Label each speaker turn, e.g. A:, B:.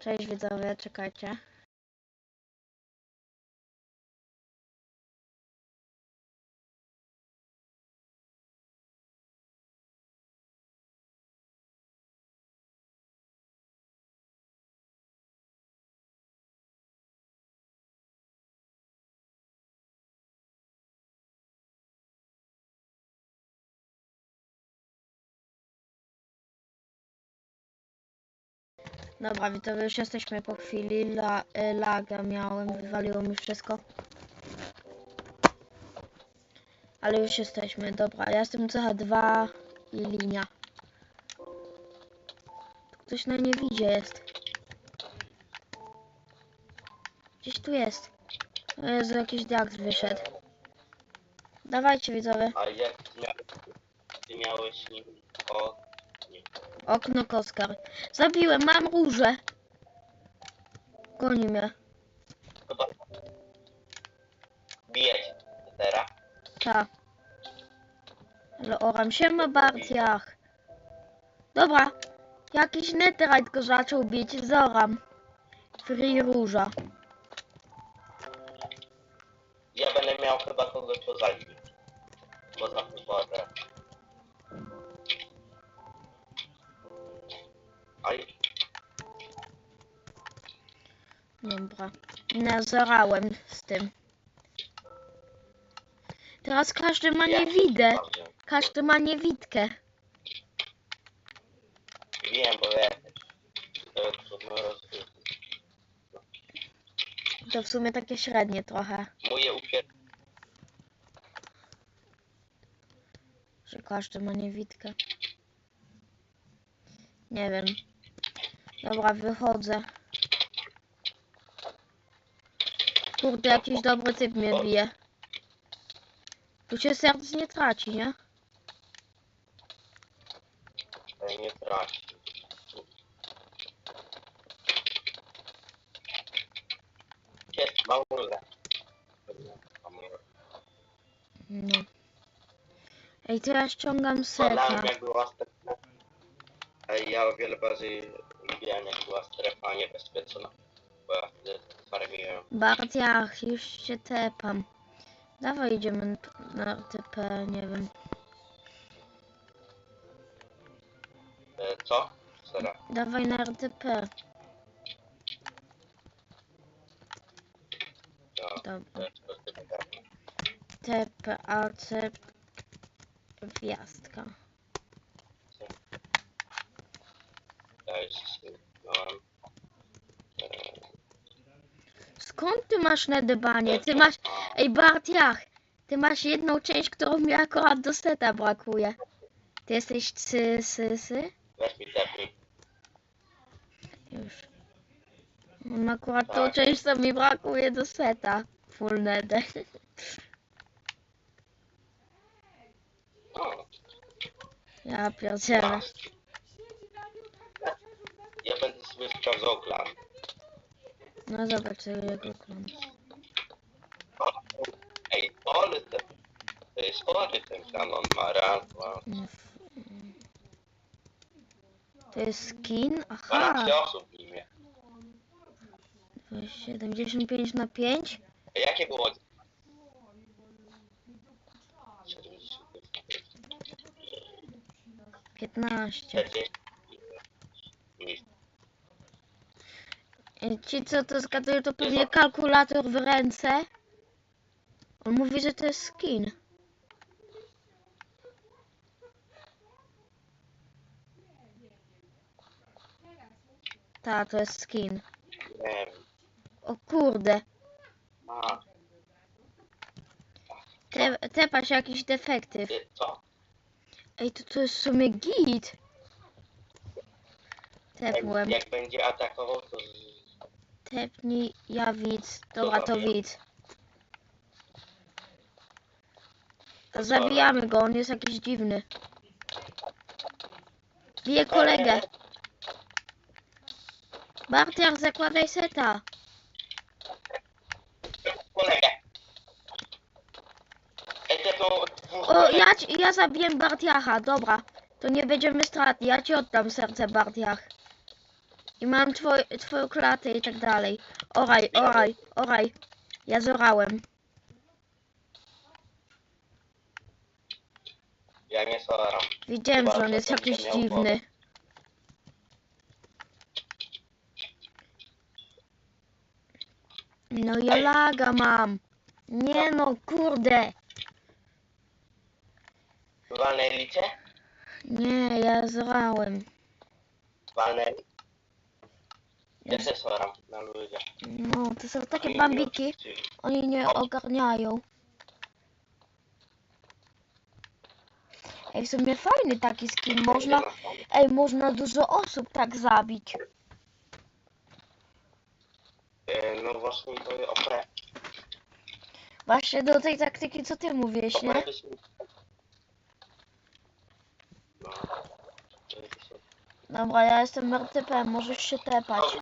A: Cześć widzowie, czekajcie. Dobra, widzowie, już jesteśmy po chwili. La, y, laga miałem, wywaliło mi wszystko. Ale już jesteśmy, dobra. Ja jestem CH2 i linia. Ktoś na niewidzie jest. Gdzieś tu jest. O Jezu, jakiś diaks wyszedł. Dawajcie widzowie.
B: A jak miałeś, ty miałeś o...
A: Okno Koskar. Zabiłem, mam róże. Goni mnie.
B: Chyba... Bijeć teraz.
A: Ta. Ale oram się ma Bartiach. Dobra. Jakiś netherite go zaczął bić. Zoram. Free róża.
B: Ja będę miał chyba kogoś poza nim. Poza wodę.
A: Dobra. Nazorałem z tym. Teraz każdy ma niewidę. Każdy ma niewidkę.
B: Wiem, bo ja... To
A: w sumie takie średnie trochę.
B: Moje upier...
A: Że każdy ma niewidkę. Nie wiem. Dobra, wychodzę. Kurde, jakiś dobry typ mnie bije. Tu się serc nie traci, nie?
B: nie traci. Jest.
A: No. Ej, ja ściągam
B: jak była strefa. Ja o wiele bardziej lubiłem jak była strefa niebezpieczna. Bo ja wtedy farmiłem.
A: Bartiach, już się tepam. Dawaj idziemy na RTP, nie wiem.
B: E, co? Sera.
A: Dawaj na RTP. Dobra.
B: to- to- to- to-
A: TPAC gwiazdka.
B: Ja już miałem. E,
A: Skąd ty masz nedebanie? Ty masz... Ej, Bartiach! Ty masz jedną część, którą mi akurat do seta brakuje. Ty jesteś cy, sy, sy?
B: Weź mi tepnij.
A: Już. Mam akurat tą
B: Tak.
A: część, co mi brakuje do seta. Full nede.
B: O,
A: Ja pierdzielę.
B: Ja będę sobie sprawdzał plan.
A: No zobacz jego klon.
B: Ej, spory ten. To jest spory ten plan, on ma raz, dwa,
A: To jest skin? Aha.
B: 12 osób w nim.
A: 75 na 5?
B: A jakie było?
A: 15.
B: 40.
A: Ej, Ci co to zgadują, to pewnie kalkulator w ręce. On mówi, że to jest skin. Ta, to jest skin. O kurde. Te, tepa się jakiś defektyw. Ej, to, to jest w sumie git. Tepłem.
B: jak będzie atakował, to...
A: Tepnij, ja widz. Dobra, to widz. Zabijamy go, on jest jakiś dziwny. Bije kolegę. Bartiak, zakładaj seta. O, ja, ci- ja zabiję Bartiacha, dobra. To nie będziemy stratni, ja ci oddam serce Bartiach. I mam twoj, twoją klatę i tak dalej. Oraj, oraj, oraj. Ja zorałem.
B: Ja nie soram.
A: Widziałem, że on jest jakiś dziwny. No ja laga mam. Nie no, kurde.
B: Walnęli cię?
A: Nie, ja zorałem.
B: Walnęli. Ja też soram na ludzie.
A: No, to są takie bambiki. Oni nie ogarniają. Ej, w sumie fajny taki skin. Można, ej, można dużo osób tak zabić.
B: E, No właśnie to opre...
A: Właśnie do tej taktyki, co ty mówisz, nie?
B: No. Jest-
A: Dobra, ja jestem RTP, możesz się tepać.